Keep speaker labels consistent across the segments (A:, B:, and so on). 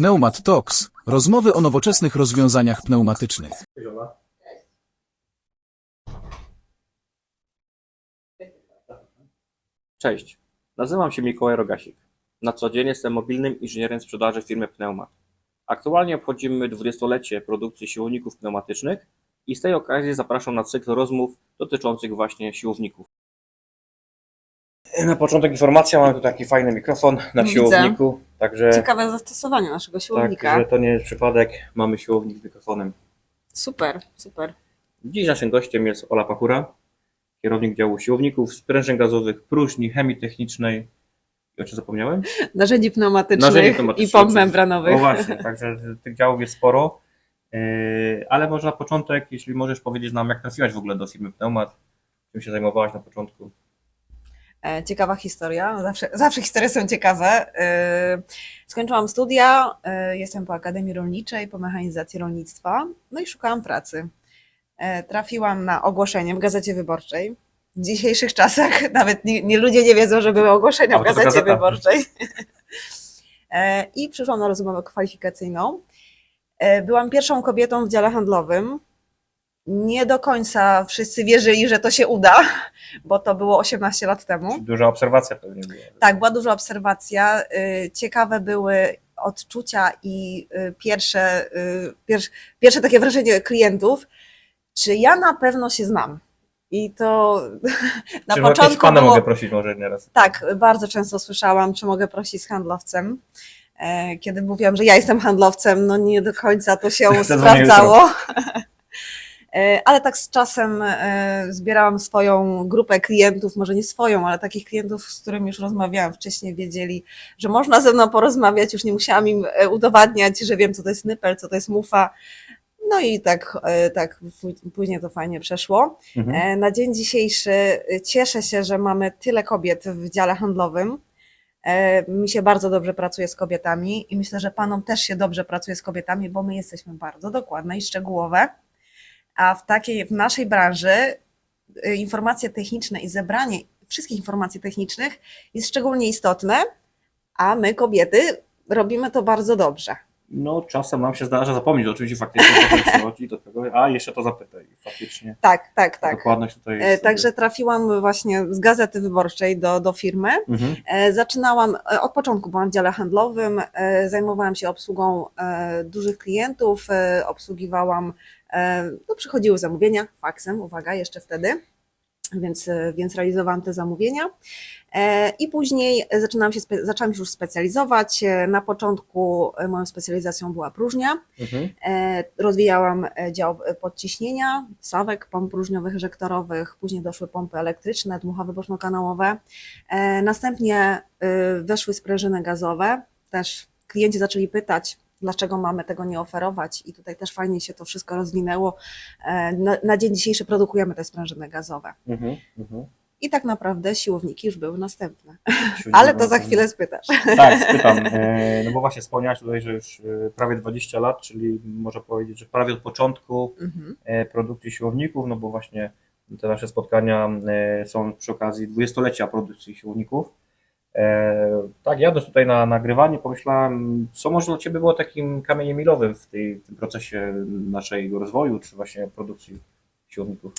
A: Pneumat Talks. Rozmowy o nowoczesnych rozwiązaniach pneumatycznych.
B: Cześć, nazywam się Mikołaj Rogasik. Na co dzień jestem mobilnym inżynierem sprzedaży firmy Pneumat. Aktualnie obchodzimy 20-lecie produkcji siłowników pneumatycznych i z tej okazji zapraszam na cykl rozmów dotyczących właśnie siłowników. Na początek informacja, mamy tu taki fajny mikrofon na
C: Widzę.
B: siłowniku, także,
C: Ciekawe zastosowanie naszego
B: tak,
C: siłownika.
B: że to nie jest przypadek, mamy siłownik z mikrofonem.
C: Super, super.
B: Dziś naszym gościem jest Ola Pachura, kierownik działu siłowników, sprężyn gazowych, próżni, chemii technicznej. I o czym zapomniałem?
C: Narzędzi pneumatycznych
B: Narzędzi pneumatycznych,
C: i pomp
B: oczywiście.
C: membranowych.
B: O właśnie, także tych działów jest sporo. Yy, Ale może na początek, jeśli możesz powiedzieć nam, jak trafiłaś w ogóle do firmy Pneumat, czym się zajmowałaś na początku?
C: E, Ciekawa historia. Zawsze, zawsze historie są ciekawe. E, Skończyłam studia, e, jestem po Akademii Rolniczej, po mechanizacji rolnictwa, no i szukałam pracy. Trafiłam na ogłoszenie w Gazecie Wyborczej. W dzisiejszych czasach nawet nie, nie ludzie nie wiedzą, że były ogłoszenia w Gazecie
B: gazeta.
C: Wyborczej. I przyszłam na rozmowę kwalifikacyjną. Byłam pierwszą kobietą w dziale handlowym. Nie do końca wszyscy wierzyli, że to się uda, bo to było 18 lat temu.
B: Duża obserwacja pewnie była.
C: Tak, była duża obserwacja. y, Ciekawe były odczucia i y, pierwsze, y, pierwsze, pierwsze takie wrażenie klientów, czy ja na pewno się znam. I to na
B: Czy
C: początku
B: pana
C: było...
B: mogę prosić może nieraz?
C: Tak, bardzo często słyszałam, czy mogę prosić z handlowcem. E, Kiedy mówiłam, że ja jestem handlowcem, no nie do końca to się
B: Zadzwonię
C: sprawdzało. E, Ale tak z czasem e, zbierałam swoją grupę klientów, może nie swoją, ale takich klientów, z którymi już rozmawiałam wcześniej, wiedzieli, że można ze mną porozmawiać, już nie musiałam im e, udowadniać, że wiem, co to jest nypel, co to jest mufa. No i tak, tak później to fajnie przeszło.
B: Mhm.
C: Na dzień dzisiejszy cieszę się, że mamy tyle kobiet w dziale handlowym. Mi się bardzo dobrze pracuje z kobietami i myślę, że panom też się dobrze pracuje z kobietami, bo my jesteśmy bardzo dokładne i szczegółowe. A w takiej, w naszej branży e, informacje techniczne i zebranie wszystkich informacji technicznych jest szczególnie istotne, a my kobiety robimy to bardzo dobrze.
B: No czasem nam się zdarza zapomnieć, oczywiście faktycznie przychodzi do tego, a jeszcze to zapytaj. Faktycznie
C: Tak, tak, tak.
B: dokładność tutaj
C: E,
B: jest.
C: Także trafiłam właśnie z gazety wyborczej do, do firmy.
B: Mhm.
C: E, Zaczynałam e, od początku, byłam w dziale handlowym, zajmowałam się obsługą dużych klientów, obsługiwałam, no przychodziły zamówienia faksem, uwaga, jeszcze wtedy, więc, e, więc realizowałam te zamówienia. E, I później zaczynałam się, zaczęłam się już specjalizować. E, Na początku e, moją specjalizacją była próżnia.
B: Mhm.
C: E, Rozwijałam e, dział e, podciśnienia, sawek, pomp próżniowych eżektorowych, później doszły pompy elektryczne, dmuchawe boczno-kanałowe. E, Następnie e, weszły sprężyny gazowe. Też klienci zaczęli pytać, dlaczego mamy tego nie oferować i tutaj też fajnie się to wszystko rozwinęło. E, Na, na dzień dzisiejszy produkujemy te sprężyny gazowe.
B: Mhm. Mhm.
C: I tak naprawdę siłowniki już były następne. Ale to za chwilę spytasz.
B: Tak, spytam. E, No bo właśnie wspomniałaś tutaj, że już e, prawie 20 lat, czyli można powiedzieć, że prawie od początku
C: Mhm.
B: produkcji siłowników, no bo właśnie te nasze spotkania są przy okazji 20-lecia produkcji siłowników. E, Tak, jadąc tutaj na nagrywanie, pomyślałem, co może dla Ciebie było takim kamieniem milowym w, tej, w tym procesie naszego rozwoju, czy właśnie produkcji siłowników?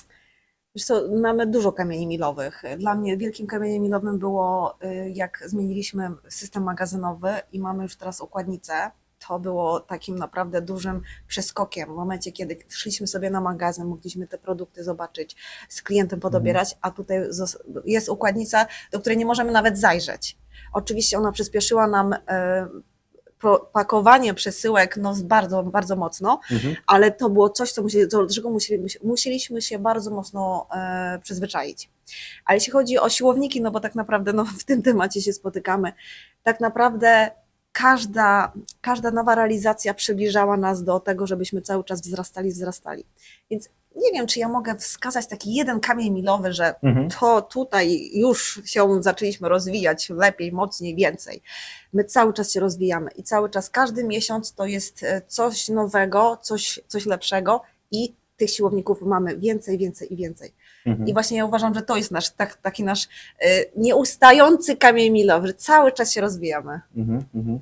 C: Wiesz co, mamy dużo kamieni milowych. Dla mnie wielkim kamieniem milowym było, y, jak zmieniliśmy system magazynowy i mamy już teraz układnicę. To było takim naprawdę dużym przeskokiem. W momencie, kiedy szliśmy sobie na magazyn, mogliśmy te produkty zobaczyć, z klientem podobierać, a tutaj jest układnica, do której nie możemy nawet zajrzeć. Oczywiście ona przyspieszyła nam pro- pakowanie przesyłek no, bardzo, bardzo mocno,
B: Mhm.
C: ale to było coś, co musieli, do czego musieliśmy, musieliśmy się bardzo mocno e, przyzwyczaić. Ale jeśli chodzi o siłowniki, no bo tak naprawdę no, w tym temacie się spotykamy, tak naprawdę każda, każda nowa realizacja przybliżała nas do tego, żebyśmy cały czas wzrastali, wzrastali. Więc nie wiem, czy ja mogę wskazać taki jeden kamień milowy, że
B: Mhm.
C: to tutaj już się zaczęliśmy rozwijać lepiej, mocniej, więcej. My cały czas się rozwijamy i cały czas, każdy miesiąc to jest e, coś nowego, coś, coś lepszego i tych siłowników mamy więcej, więcej i więcej.
B: Mhm.
C: I właśnie ja uważam, że to jest nasz tak, taki nasz e, nieustający kamień milowy, że cały czas się rozwijamy.
B: Mhm, mhm.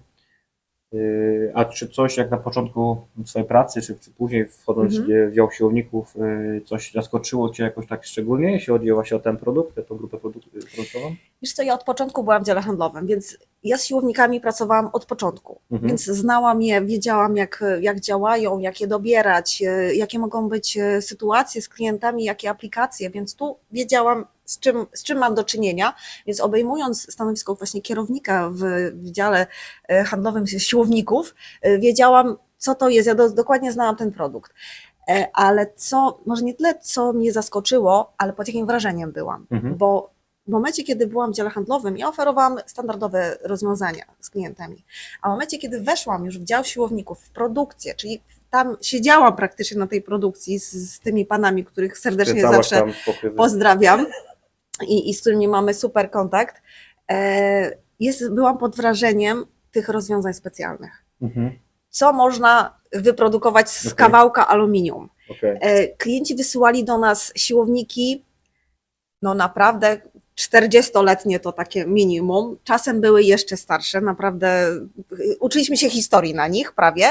B: Yy, A czy coś jak na początku swojej pracy, czy, czy później wchodząc
C: Mhm.
B: w dział siłowników, yy, coś zaskoczyło Cię jakoś tak szczególnie, jeśli chodzi właśnie o ten produkt, tę grupę produk- produktową?
C: Wiesz co, ja od początku byłam w dziale handlowym, więc ja z siłownikami pracowałam od początku.
B: Mhm.
C: Więc znałam je, wiedziałam jak, jak działają, jak je dobierać, e, jakie mogą być sytuacje z klientami, jakie aplikacje, więc tu wiedziałam z czym, z czym mam do czynienia, więc obejmując stanowisko właśnie kierownika w, w dziale e, handlowym siłowników, e, wiedziałam co to jest, ja do, dokładnie znałam ten produkt. E, Ale co, może nie tyle co mnie zaskoczyło, ale pod jakim wrażeniem byłam,
B: Mhm.
C: bo w momencie, kiedy byłam w dziale handlowym, ja oferowałam standardowe rozwiązania z klientami. A w momencie, kiedy weszłam już w dział siłowników, w produkcję, czyli tam siedziałam praktycznie na tej produkcji z, z tymi panami, których serdecznie zawsze pozdrawiam i, i z którymi mamy super kontakt, e, jest, byłam pod wrażeniem tych rozwiązań specjalnych.
B: Mhm.
C: Co można wyprodukować z
B: Okej.
C: kawałka aluminium?
B: Okej.
C: E, Klienci wysyłali do nas siłowniki, no naprawdę 40-letnie to takie minimum. Czasem były jeszcze starsze, naprawdę y, uczyliśmy się historii na nich prawie,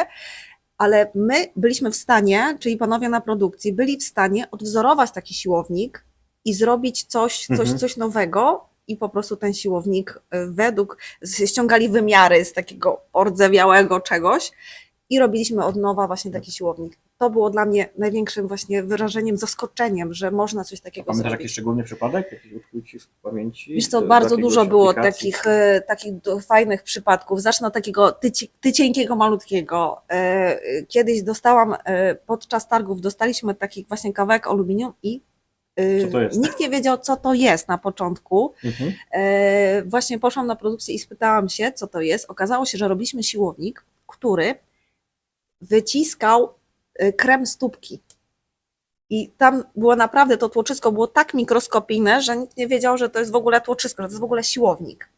C: ale my byliśmy w stanie, czyli panowie na produkcji, byli w stanie odwzorować taki siłownik i zrobić coś, coś,
B: Mhm.
C: coś nowego. I po prostu ten siłownik y, według, ściągali wymiary z takiego ordzewiałego czegoś i robiliśmy od nowa właśnie taki siłownik. To było dla mnie największym właśnie wyrażeniem, zaskoczeniem, że można coś takiego
B: Pamiętasz jakiś
C: zrobić.
B: szczególny przypadek? Jakiś Ci w pamięci?
C: Wiesz co, bardzo dużo było
B: aplikacji?
C: takich, e, takich fajnych przypadków. Zacznę od takiego tyci, tycieńkiego, malutkiego. E, Kiedyś dostałam, podczas targów dostaliśmy taki właśnie kawałek aluminium i
B: Co to jest?
C: nikt nie wiedział, co to jest na początku.
B: Mhm.
C: E, Właśnie poszłam na produkcję i spytałam się, co to jest. Okazało się, że robiliśmy siłownik, który wyciskał e, krem stópki. I tam było naprawdę, to tłoczysko było tak mikroskopijne, że nikt nie wiedział, że to jest w ogóle tłoczysko, że to jest w ogóle siłownik.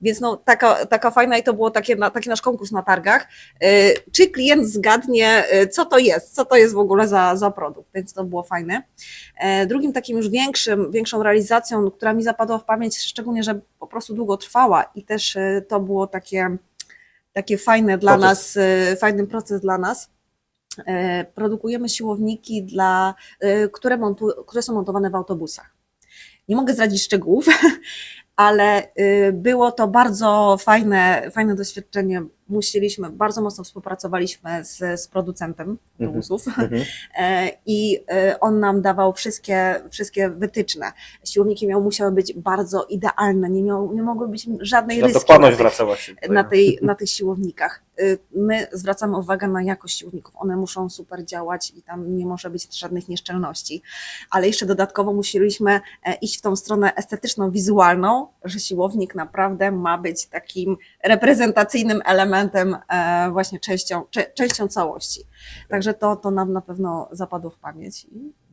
C: Więc no, taka, taka fajna i to było takie, taki nasz konkurs na targach. E, Czy klient zgadnie, e, co to jest, co to jest w ogóle za, za produkt, więc to było fajne. E, Drugim takim już większym, większą realizacją, która mi zapadła w pamięć, szczególnie, że po prostu długo trwała i też e, to było takie, takie fajne dla
B: Proces.
C: nas, fajny proces dla nas. E, Produkujemy siłowniki, dla, e, które, montu, które są montowane w autobusach. Nie mogę zdradzić szczegółów, ale y, było to bardzo fajne, fajne doświadczenie. Musieliśmy, bardzo mocno współpracowaliśmy z, z producentem autobusów
B: Mhm.
C: e, i e, on nam dawał wszystkie, wszystkie wytyczne. Siłowniki miały, musiały być bardzo idealne, nie, miało, nie mogły być żadnej ryski
B: dokładność
C: na na, tej, na tych siłownikach. Y, My zwracamy uwagę na jakość siłowników. One muszą super działać i tam nie może być żadnych nieszczelności. Ale jeszcze dodatkowo musieliśmy e, iść w tą stronę estetyczną, wizualną, że siłownik naprawdę ma być takim reprezentacyjnym elementem, e, właśnie częścią, częścią całości. Także to, to nam na pewno zapadło w pamięć.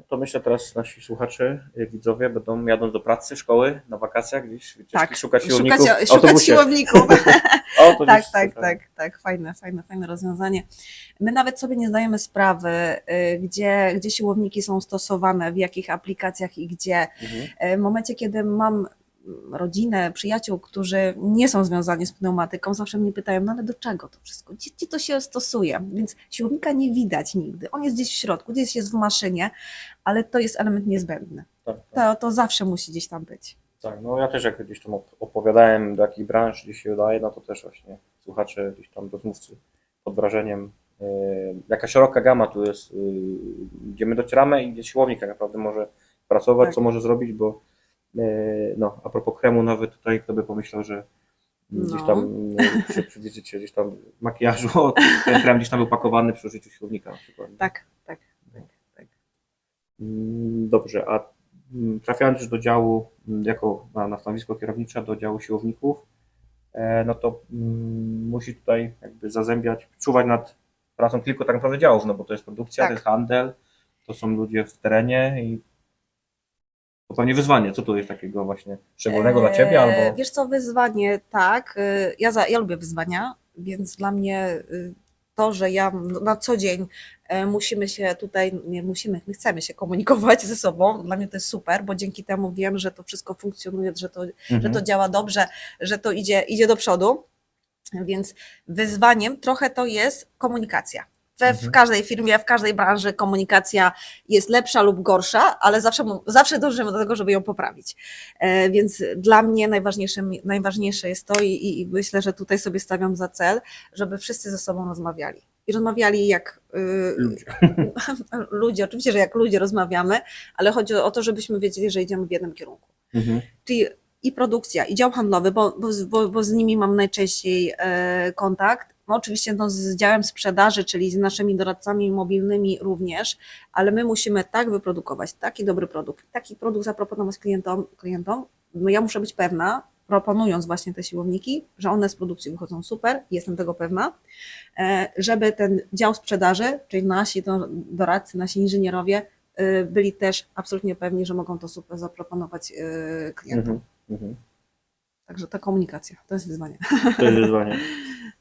B: To myślę teraz nasi słuchacze, y, widzowie będą jadąc do pracy, szkoły, na wakacjach gdzieś
C: Tak,
B: szukać siłowników
C: szukać, szukać siłowników.
B: O, to
C: tak, tak, tak, tak, fajne, fajne, fajne rozwiązanie. My nawet sobie nie zdajemy sprawy, y, gdzie, gdzie siłowniki są stosowane, w jakich aplikacjach i gdzie.
B: Mhm.
C: Y, W momencie, kiedy mam rodzinę, przyjaciół, którzy nie są związani z pneumatyką, zawsze mnie pytają, no ale do czego to wszystko? Gdzie, gdzie to się stosuje? Więc siłownika nie widać nigdy. On jest gdzieś w środku, gdzieś jest w maszynie, ale to jest element niezbędny.
B: Tak, tak.
C: To, to zawsze musi gdzieś tam być.
B: Tak, no ja też jak gdzieś tam op- opowiadałem, do jakich branż gdzieś się udaje, no to też właśnie słuchacze, gdzieś tam rozmówcy pod wrażeniem, e, jaka szeroka gama tu jest, e, gdzie my docieramy i gdzie siłownik tak naprawdę może pracować,
C: Tak.
B: co może zrobić, bo no, a propos kremu nawet tutaj, kto by pomyślał, że gdzieś
C: No.
B: tam e, przy, przy wizycie gdzieś tam makijażu, ten krem gdzieś tam był pakowany przy użyciu siłownika na przykład.
C: Tak, tak.
B: Mm, Dobrze, a mm, trafiając już do działu, mm, jako na, na stanowisko kierownicze, do działu siłowników, e, no to mm, musi tutaj jakby zazębiać, czuwać nad pracą kilku tak naprawdę działów, no bo to jest produkcja,
C: Tak.
B: to jest handel, to są ludzie w terenie i to pewnie wyzwanie. Co tu jest takiego właśnie szczególnego dla Ciebie
C: Eee,
B: albo...
C: Wiesz co, wyzwanie tak. y, Ja, za, ja lubię wyzwania, więc dla mnie y, to, że ja na co dzień e, musimy się tutaj, nie musimy, my chcemy się komunikować ze sobą, dla mnie to jest super, bo dzięki temu wiem, że to wszystko funkcjonuje, że to, że
B: Mhm.
C: to działa dobrze, że to idzie, idzie do przodu. Więc wyzwaniem trochę to jest komunikacja. We, w
B: Mhm.
C: każdej firmie, w każdej branży komunikacja jest lepsza lub gorsza, ale zawsze, zawsze dążymy do tego, żeby ją poprawić. E, więc dla mnie najważniejsze, najważniejsze jest to i, i myślę, że tutaj sobie stawiam za cel, żeby wszyscy ze sobą rozmawiali. I rozmawiali jak y,
B: Ludzie.
C: ludzie, oczywiście, że jak ludzie rozmawiamy, ale chodzi o to, żebyśmy wiedzieli, że idziemy w jednym kierunku.
B: Mhm.
C: Czyli i produkcja, i dział handlowy, bo, bo, bo, bo z nimi mam najczęściej e, kontakt. No oczywiście no, z działem sprzedaży, czyli z naszymi doradcami mobilnymi również, ale my musimy tak wyprodukować taki dobry produkt, taki produkt zaproponować klientom, klientom. No ja muszę być pewna, proponując właśnie te siłowniki, że one z produkcji wychodzą super, jestem tego pewna, e, żeby ten dział sprzedaży, czyli nasi do- doradcy, nasi inżynierowie e, byli też absolutnie pewni, że mogą to super zaproponować e, klientom.
B: Mhm. Mhm.
C: Także ta komunikacja to jest wyzwanie.
B: To jest wyzwanie.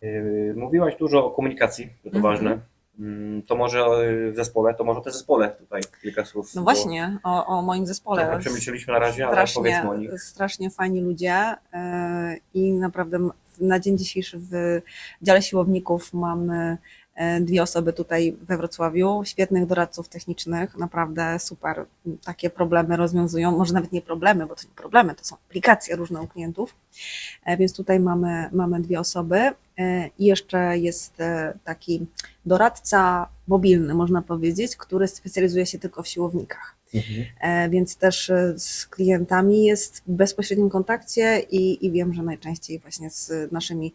B: Yy, Mówiłaś dużo o komunikacji, to
C: Mhm.
B: ważne. Mm, To może yy, w zespole, to może o te zespole tutaj kilka słów.
C: No właśnie, o, o moim zespole.
B: Trochę przemyśleliśmy na razie, ale powiedzmy o nich.
C: strasznie fajni ludzie e, i naprawdę na dzień dzisiejszy w dziale siłowników mamy dwie osoby tutaj we Wrocławiu, świetnych doradców technicznych, naprawdę super takie problemy rozwiązują, może nawet nie problemy, bo to nie problemy, to są aplikacje różne u klientów, E, więc tutaj mamy, mamy dwie osoby E, i jeszcze jest e, taki doradca mobilny, można powiedzieć, który specjalizuje się tylko w siłownikach.
B: Mhm.
C: Więc też z klientami jest w bezpośrednim kontakcie i, i wiem, że najczęściej właśnie z naszymi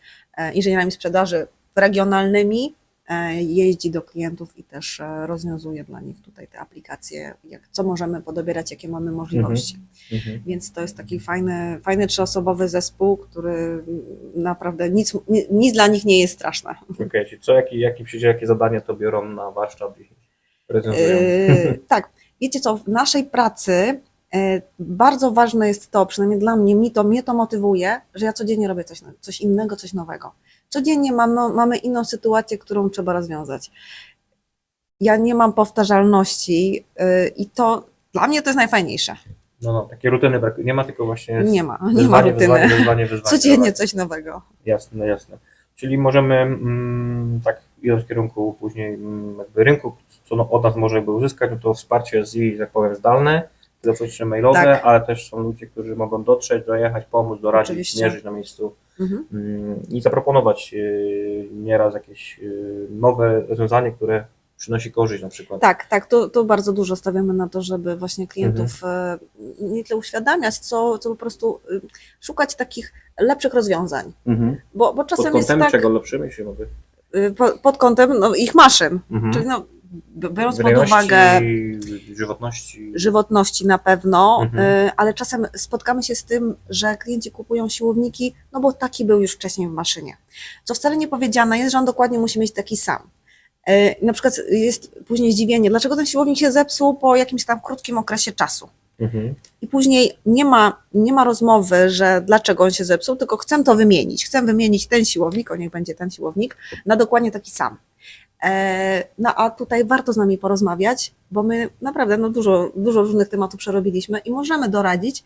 C: inżynierami sprzedaży regionalnymi jeździ do klientów i też e, rozwiązuje dla nich tutaj te aplikacje, jak, co możemy podobierać, jakie mamy możliwości.
B: Mhm.
C: Więc to jest taki fajny, fajny trzyosobowy zespół, który naprawdę nic, ni- nic dla nich nie jest straszne.
B: Okej, czyli co, jaki, jaki przyjdzie, jakie zadania to biorą na warsztat i recenzują?
C: Yy, tak, wiecie co, w naszej pracy e, bardzo ważne jest to, przynajmniej dla mnie, mi to, mnie to motywuje, że ja codziennie robię coś, coś innego, coś nowego. Codziennie mamy, mamy inną sytuację, którą trzeba rozwiązać. Ja nie mam powtarzalności yy, i to dla mnie to jest najfajniejsze.
B: No, no, takie rutyny brakuje. Nie ma tylko właśnie
C: Nie ma, nie
B: wyzwanie,
C: ma rutyny.
B: Wyzwanie, wyzwanie, wyzwanie.
C: Codziennie
B: Dobra.
C: coś nowego.
B: Jasne, jasne. Czyli możemy mm, tak idąc w kierunku później mm, jakby rynku, co no, od nas może by uzyskać, no to wsparcie z jej, jak powiem, zdalne, telefoniczne, mailowe,
C: Tak.
B: ale też są ludzie, którzy mogą dotrzeć, dojechać, pomóc, doradzić,
C: Oczywiście.
B: mierzyć na miejscu
C: Mhm.
B: mm, i zaproponować yy, nieraz jakieś yy, nowe rozwiązanie, które przynosi korzyść na przykład.
C: Tak, tak, tu, tu bardzo dużo stawiamy na to, żeby właśnie klientów
B: Mhm.
C: e, nie tyle uświadamiać, co, co po prostu y, szukać takich lepszych rozwiązań.
B: Mhm.
C: Bo, bo
B: Pod
C: czasem
B: kątem
C: jest tak,
B: czego lepszymy się mogę?
C: y, po, pod kątem no, ich maszyn,
B: Mhm.
C: czyli no, biorąc pod uwagę
B: żywotności.
C: żywotności na pewno,
B: Mhm.
C: y, ale czasem spotkamy się z tym, że klienci kupują siłowniki, no bo taki był już wcześniej w maszynie. Co wcale nie powiedziane jest, że on dokładnie musi mieć taki sam. Y, Na przykład jest później zdziwienie, dlaczego ten siłownik się zepsuł po jakimś tam krótkim okresie czasu.
B: Mhm.
C: I później nie ma, nie ma rozmowy, że dlaczego on się zepsuł, tylko chcę to wymienić. Chcę wymienić ten siłownik, o niech będzie ten siłownik, na dokładnie taki sam. E, No a tutaj warto z nami porozmawiać, bo my naprawdę no, dużo, dużo różnych tematów przerobiliśmy i możemy doradzić,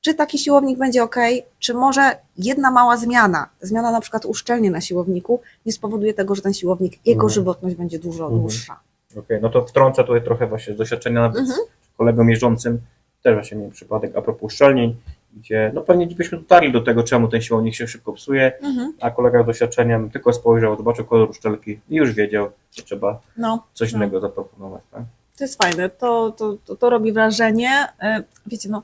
C: czy taki siłownik będzie ok, czy może jedna mała zmiana, zmiana na przykład uszczelnie na siłowniku, nie spowoduje tego, że ten siłownik, jego
B: Mhm.
C: żywotność będzie dużo
B: Mhm.
C: dłuższa.
B: Okej, no to wtrącę tutaj trochę właśnie z doświadczenia nawet
C: Mhm.
B: z kolegą jeżdżącym, też właśnie miałem przypadek a propos uszczelnień, gdzie no pewnie byśmy dotarli do tego, czemu ten siłownik się szybko psuje,
C: Mhm.
B: a kolega z doświadczeniem tylko spojrzał, zobaczył kolor uszczelki i już wiedział, że trzeba
C: No.
B: coś
C: No.
B: innego zaproponować. Tak?
C: To jest fajne, to, to, to, to robi wrażenie. E, Wiecie, no,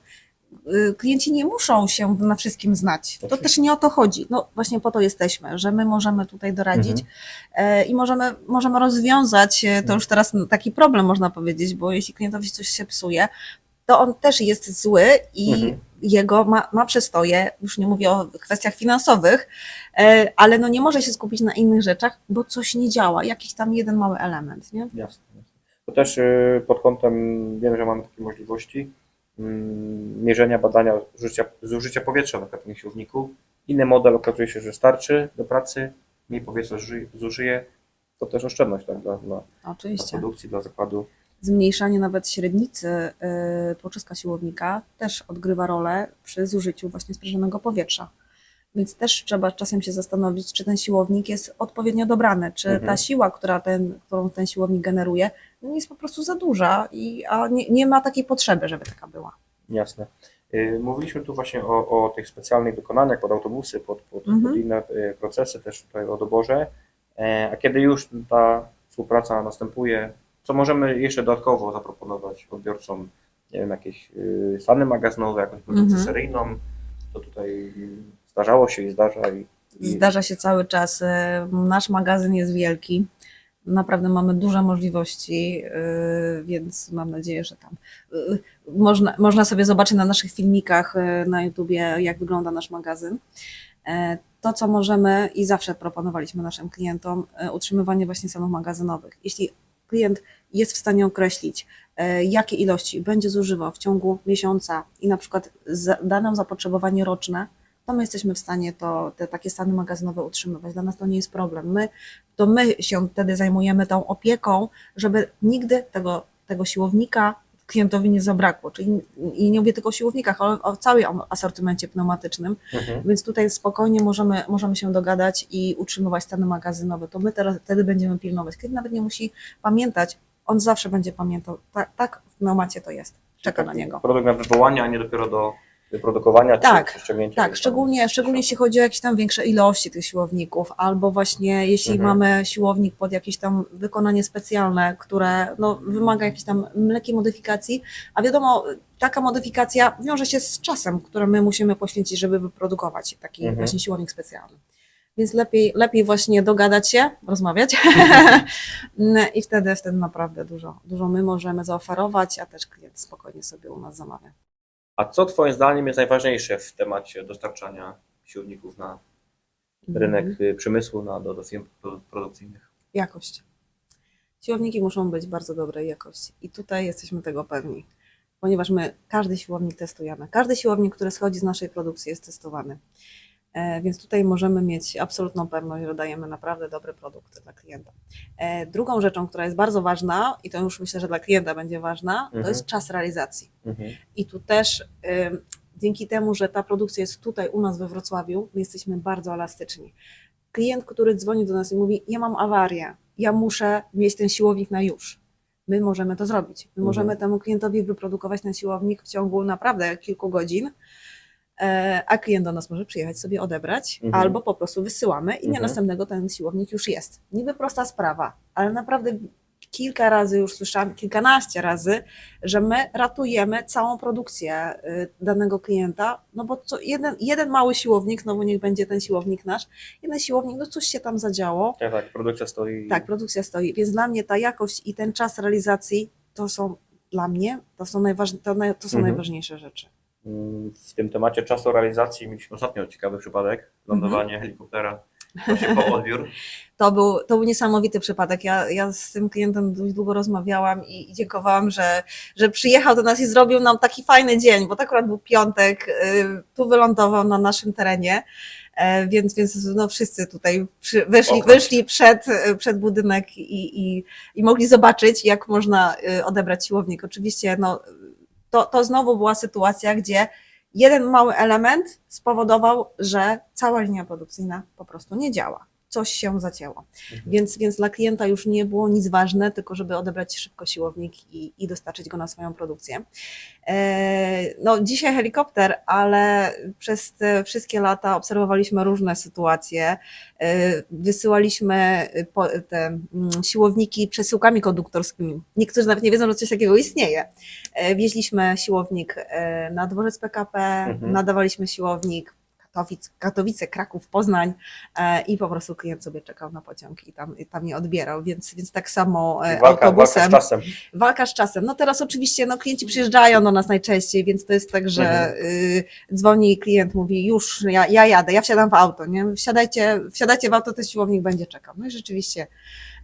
C: e, klienci nie muszą się na wszystkim znać. To
B: Oczywiście.
C: też nie o to chodzi. No właśnie po to jesteśmy, że my możemy tutaj doradzić
B: Mhm.
C: e, i możemy, możemy rozwiązać, e, to już teraz taki problem można powiedzieć, bo jeśli klientowi coś się psuje, to on też jest zły i
B: Mhm.
C: jego ma, ma przestoje, już nie mówię o kwestiach finansowych, e, ale no nie może się skupić na innych rzeczach, bo coś nie działa, jakiś tam jeden mały element, nie?
B: Jasne. jasne. To też y, pod kątem, wiem, że mamy takie możliwości mm, mierzenia, badania zużycia, zużycia powietrza na przykład siłowniku. Inny model okazuje się, że starczy do pracy, mniej powietrza zuży- zużyje. To też oszczędność tak, dla, dla, dla produkcji, dla zakładu.
C: Zmniejszanie nawet średnicy y, tłoczyska siłownika też odgrywa rolę przy zużyciu właśnie sprężonego powietrza. Więc też trzeba czasem się zastanowić, czy ten siłownik jest odpowiednio dobrany, czy
B: Mhm.
C: ta siła, która ten, którą ten siłownik generuje, no jest po prostu za duża, i, a nie, nie ma takiej potrzeby, żeby taka była.
B: Jasne. Y, Mówiliśmy tu właśnie o, o tych specjalnych dokonaniach pod autobusy, pod, pod,
C: Mhm.
B: pod inne y, procesy, też tutaj o doborze. E, A kiedy już ta współpraca następuje, co możemy jeszcze dodatkowo zaproponować odbiorcom? Nie wiem, jakieś y, stany magazynowe, jakąś produkcję
C: Mhm.
B: seryjną, to tutaj y, zdarzało się i zdarza. I, i
C: Zdarza się cały czas. e, Nasz magazyn jest wielki. Naprawdę mamy duże możliwości, e, więc mam nadzieję, że tam e, można, można sobie zobaczyć na naszych filmikach e, na YouTubie, jak wygląda nasz magazyn. E, To, co możemy i zawsze proponowaliśmy naszym klientom, e, utrzymywanie właśnie salonów magazynowych. Jeśli klient jest w stanie określić, e, jakie ilości będzie zużywał w ciągu miesiąca i na przykład da nam zapotrzebowanie roczne, to my jesteśmy w stanie to, te takie stany magazynowe utrzymywać. Dla nas to nie jest problem. My, to my się wtedy zajmujemy tą opieką, żeby nigdy tego, tego siłownika klientowi nie zabrakło. Czyli i nie mówię tylko o siłownikach, ale o całym asortymencie pneumatycznym.
B: Mhm.
C: Więc tutaj spokojnie możemy, możemy się dogadać i utrzymywać stany magazynowe. To my teraz wtedy będziemy pilnować. Klient nawet nie musi pamiętać, on zawsze będzie pamiętał. Tak, tak w pneumacie to jest. Czeka na niego.
B: Produkt na wywołanie, a nie dopiero do wyprodukowania
C: Tak,
B: czy, czy ściągnięcia.
C: Tak,
B: tam.
C: szczególnie, szczególnie jeśli chodzi o jakieś tam większe ilości tych siłowników, albo właśnie jeśli
B: Mhm.
C: mamy siłownik pod jakieś tam wykonanie specjalne, które no, wymaga jakiejś tam mlekiej modyfikacji, a wiadomo, taka modyfikacja wiąże się z czasem, który my musimy poświęcić, żeby wyprodukować taki
B: Mhm.
C: właśnie siłownik specjalny. Więc lepiej, lepiej właśnie dogadać się, rozmawiać i wtedy, wtedy naprawdę dużo, dużo my możemy zaoferować, a też klient spokojnie sobie u nas zamawia.
B: A co Twoim zdaniem jest najważniejsze w temacie dostarczania siłowników na rynek
C: Mhm.
B: y, przemysłu, na, do, do firm produ- produkcyjnych?
C: Jakość. Siłowniki muszą być bardzo dobrej jakości i tutaj jesteśmy tego pewni, ponieważ my każdy siłownik testujemy. Każdy siłownik, który schodzi z naszej produkcji jest testowany. E, Więc tutaj możemy mieć absolutną pewność, że dajemy naprawdę dobre produkty dla klienta. E, Drugą rzeczą, która jest bardzo ważna i to już myślę, że dla klienta będzie ważna, to
B: Mhm.
C: jest czas realizacji.
B: Mhm.
C: I tu też dzięki temu, że ta produkcja jest tutaj u nas we Wrocławiu, my jesteśmy bardzo elastyczni. Klient, który dzwoni do nas i mówi: Ja mam awarię, ja muszę mieć ten siłownik na już. My możemy to zrobić. My
B: Mhm.
C: możemy temu klientowi wyprodukować ten siłownik w ciągu naprawdę kilku godzin, a klient do nas może przyjechać sobie odebrać,
B: Mhm.
C: albo po prostu wysyłamy i
B: Mhm.
C: następnego ten siłownik już jest. Niby prosta sprawa, ale naprawdę kilka razy już słyszałam, kilkanaście razy, że my ratujemy całą produkcję y, danego klienta, no bo co, jeden, jeden mały siłownik, znowu niech będzie ten siłownik nasz, jeden siłownik, no coś się tam zadziało,
B: Tak, tak, produkcja stoi.
C: tak, produkcja stoi, więc dla mnie ta jakość i ten czas realizacji to są dla mnie, to są, najważ, to, to są
B: Mhm.
C: najważniejsze rzeczy.
B: W tym temacie czasu realizacji mieliśmy ostatnio ciekawy przypadek. Lądowanie helikoptera, właśnie po odbiór.
C: To był, to był niesamowity przypadek. Ja, ja z tym klientem dość długo rozmawiałam i, i dziękowałam, że, że przyjechał do nas i zrobił nam taki fajny dzień, bo to akurat był piątek, y, tu wylądował na naszym terenie. E, Więc, więc no wszyscy tutaj przy, weszli,
B: Okej.
C: wyszli przed, przed budynek i, i, i mogli zobaczyć, jak można y, odebrać siłownik. Oczywiście no, to, to znowu była sytuacja, gdzie jeden mały element spowodował, że cała linia produkcyjna po prostu nie działa. Coś się zacięło. Więc, więc dla klienta już nie było nic ważne, tylko żeby odebrać szybko siłownik i, i dostarczyć go na swoją produkcję. E, No, dzisiaj helikopter, ale przez te wszystkie lata obserwowaliśmy różne sytuacje. E, Wysyłaliśmy te mm, siłowniki przesyłkami konduktorskimi. Niektórzy nawet nie wiedzą, że coś takiego istnieje. E, Wieźliśmy siłownik na dworzec PKP,
B: Mhm.
C: nadawaliśmy siłownik Katowic, Katowice, Kraków, Poznań e, i po prostu klient sobie czekał na pociąg i tam, i tam je odbierał, więc, więc tak samo e,
B: walka, walka
C: autobusem.
B: z czasem.
C: Walka z czasem. No teraz oczywiście no, klienci przyjeżdżają do nas najczęściej, więc to jest tak, że
B: Mhm.
C: y, dzwoni klient, mówi już ja, ja jadę, ja wsiadam w auto, nie? Wsiadajcie, wsiadajcie w auto, ten siłownik będzie czekał. No i rzeczywiście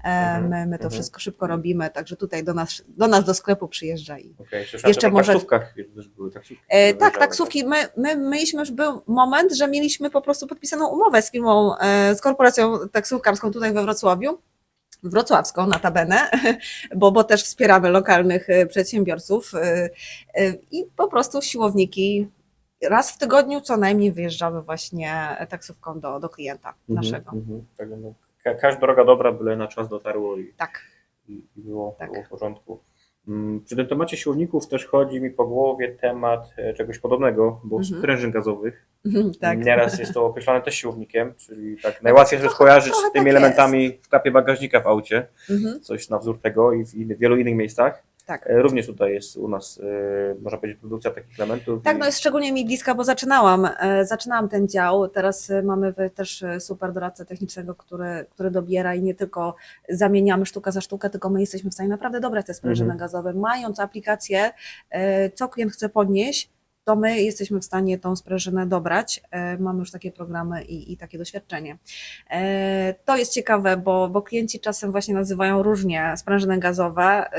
C: my, my to
B: mhm.
C: wszystko szybko robimy, także tutaj do nas, do nas do sklepu przyjeżdża i
B: Okay.
C: Jeszcze może-
B: taksówkach też były taksówki.
C: E, tak, taksówki. My, my mieliśmy już był moment, że mieliśmy po prostu podpisaną umowę z firmą, e, z korporacją taksówkarską tutaj we Wrocławiu. Wrocławską notabene, bo, bo też wspieramy lokalnych e, przedsiębiorców e, e, i po prostu siłowniki raz w tygodniu co najmniej wyjeżdżamy właśnie taksówką do, do klienta naszego.
B: Mhm, mhm. Tak, no, ka- każda droga dobra, byle na czas dotarło i,
C: Tak.
B: i, i było,
C: Tak.
B: było w porządku. Mm, Przy tym temacie siłowników też chodzi mi po głowie temat e, czegoś podobnego, bo
C: Mhm.
B: sprężyn gazowych.
C: tak.
B: Nieraz jest to określane też siłownikiem, czyli tak najłatwiej sobie skojarzyć z tymi
C: tak
B: elementami w klapie bagażnika w aucie,
C: Mhm.
B: coś na wzór tego i w wielu innych miejscach.
C: Tak.
B: E, Również tutaj jest u nas, e, można powiedzieć, produkcja takich elementów.
C: Tak, no jest szczególnie mi bliska, bo zaczynałam, e, zaczynałam ten dział. Teraz mamy też super doradcę technicznego, który, który dobiera i nie tylko zamieniamy sztukę za sztukę, tylko my jesteśmy w stanie naprawdę dobre te sprężyny
B: Mhm.
C: gazowe. Mając aplikację, co klient chce podnieść, to my jesteśmy w stanie tą sprężynę dobrać. Mamy już takie programy i, i takie doświadczenie. To jest ciekawe, bo, bo klienci czasem właśnie nazywają różnie sprężyny gazowe.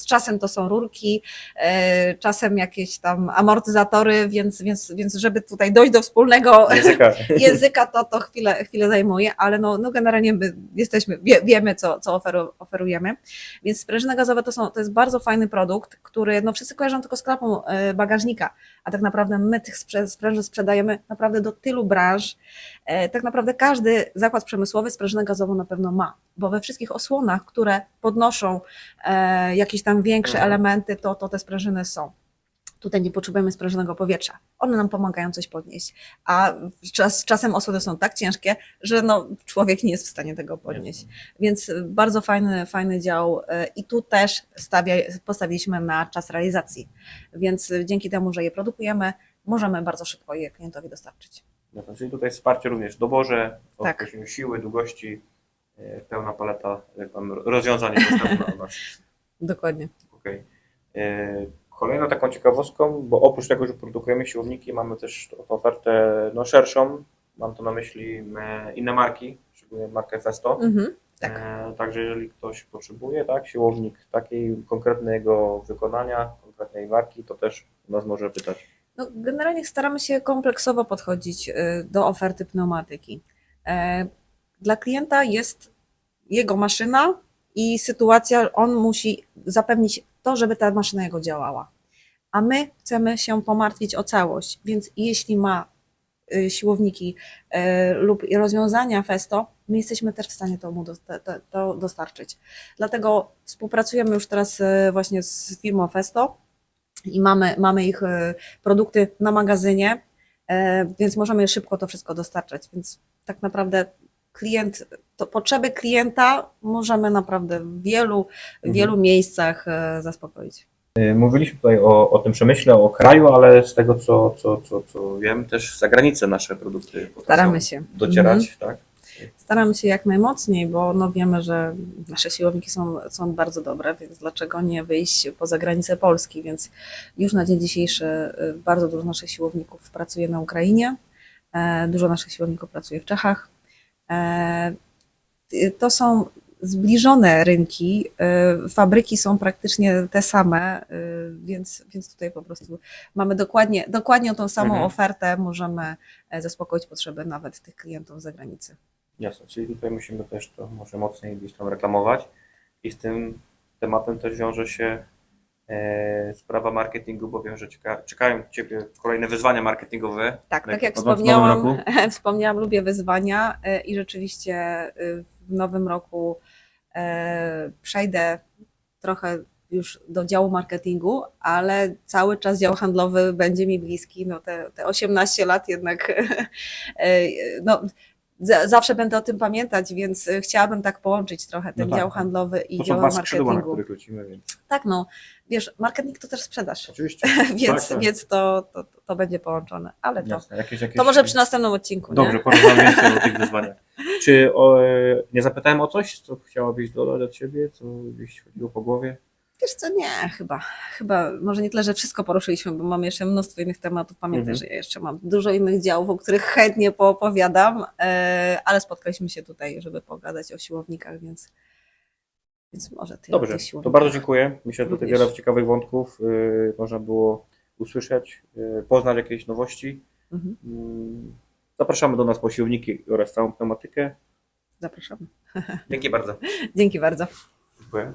C: Z czasem to są rurki, e, czasem jakieś tam amortyzatory, więc, więc, więc żeby tutaj dojść do wspólnego
B: Języka.
C: języka, to, to chwilę, chwilę zajmuje, ale no, no generalnie my jesteśmy, wie, wiemy, co, co oferu, oferujemy. Więc sprężyny gazowe to, są, to jest bardzo fajny produkt, który no, wszyscy kojarzą tylko z klapą e, bagażnika, a tak naprawdę my tych sprężyn sprzedajemy naprawdę do tylu branż. E, Tak naprawdę każdy zakład przemysłowy sprężynę gazową na pewno ma, bo we wszystkich osłonach, które podnoszą e, jakieś tam większe
B: Mhm.
C: elementy, to, to te sprężyny są. Tutaj nie potrzebujemy sprężonego powietrza. One nam pomagają coś podnieść. A czas, czasem osłony są tak ciężkie, że no, człowiek nie jest w stanie tego podnieść. Więc bardzo fajny, fajny dział y, i tu też stawia, postawiliśmy na czas realizacji. Więc dzięki temu, że je produkujemy, możemy bardzo szybko je klientowi dostarczyć.
B: No czyli tutaj wsparcie również w doborze, w
C: Tak.
B: określeniu siły, długości, e, pełna paleta rozwiązań jest dostępna u nas.
C: Dokładnie.
B: Okej. E, Kolejną taką ciekawostką, bo oprócz tego, że produkujemy siłowniki, mamy też ofertę no, szerszą. Mam tu na myśli e, inne marki, szczególnie markę Festo.
C: Mhm. Tak.
B: E, Także jeżeli ktoś potrzebuje, tak, siłownik takiej konkretnego wykonania, konkretnej marki, to też nas może pytać.
C: No, generalnie staramy się kompleksowo podchodzić y, do oferty pneumatyki. E, Dla klienta jest jego maszyna i sytuacja, on musi zapewnić to, żeby ta maszyna jego działała. A my chcemy się pomartwić o całość, więc jeśli ma y, siłowniki y, lub rozwiązania Festo, my jesteśmy też w stanie to mu dostarczyć. Dlatego współpracujemy już teraz właśnie z firmą Festo i mamy, mamy ich y, produkty na magazynie, e, więc możemy szybko to wszystko dostarczać. Więc tak naprawdę klient, to potrzeby klienta możemy naprawdę w wielu, w
B: Mhm.
C: wielu miejscach e, zaspokoić.
B: Mówiliśmy tutaj o, o tym przemyśle, o kraju, ale z tego co, co, co, co wiem, też za granicę nasze produkty
C: Staramy się.
B: docierać, tak?
C: Staramy się jak najmocniej, bo no wiemy, że nasze siłowniki są, są bardzo dobre, więc dlaczego nie wyjść poza granice Polski? Więc już na dzień dzisiejszy y, bardzo dużo naszych siłowników pracuje na Ukrainie, e, dużo naszych siłowników pracuje w Czechach. E, y, To są zbliżone rynki, y, fabryki są praktycznie te same, więc, więc tutaj po prostu mamy dokładnie, dokładnie tą samą
B: Mhm.
C: ofertę, możemy e, zaspokoić potrzeby nawet tych klientów z zagranicy.
B: Jasne, czyli tutaj musimy też to może mocniej gdzieś tam reklamować i z tym tematem też wiąże się e, sprawa marketingu, bo wiem, że czeka, czekają Ciebie kolejne wyzwania marketingowe.
C: Tak, tak jak
B: w nowym
C: wspomniałam,
B: roku.
C: wspomniałam, lubię wyzwania y, i rzeczywiście y, w nowym roku e, przejdę trochę już do działu marketingu, ale cały czas dział handlowy będzie mi bliski. No te, te 18 lat jednak e, no, za- zawsze będę o tym pamiętać, więc y, chciałabym tak połączyć trochę ten
B: No tak,
C: dział
B: tak.
C: handlowy i
B: To
C: dział
B: skrzydła, na
C: marketingu.
B: których lecimy, więc
C: Tak, no wiesz, marketing to też sprzedaż,
B: oczywiście.
C: więc,
B: tak, tak.
C: więc to, to, to będzie połączone, ale to,
B: Jasne, jakieś, jakieś...
C: to może przy następnym odcinku.
B: Dobrze, porozmawiamy więcej o tych wyzwaniach. Czy o, e, nie zapytałem o coś, co chciałabyś dodać od siebie, co gdzieś chodziło po głowie?
C: Wiesz co, nie, chyba, chyba, może nie tyle, że wszystko poruszyliśmy, bo mam jeszcze mnóstwo innych tematów. Pamiętaj,
B: Mhm.
C: że ja jeszcze mam dużo innych działów, o których chętnie poopowiadam, e, ale spotkaliśmy się tutaj, żeby pogadać o siłownikach, więc, więc może tyle
B: Dobrze, to bardzo dziękuję. Myślę, że tutaj
C: Również.
B: wiele ciekawych wątków y, można było usłyszeć, y, poznać jakieś nowości.
C: Mhm.
B: Mm, Zapraszamy do nas po siłowniki oraz całą pneumatykę.
C: Zapraszamy.
B: Dzięki bardzo.
C: Dzięki bardzo.
B: Dziękuję.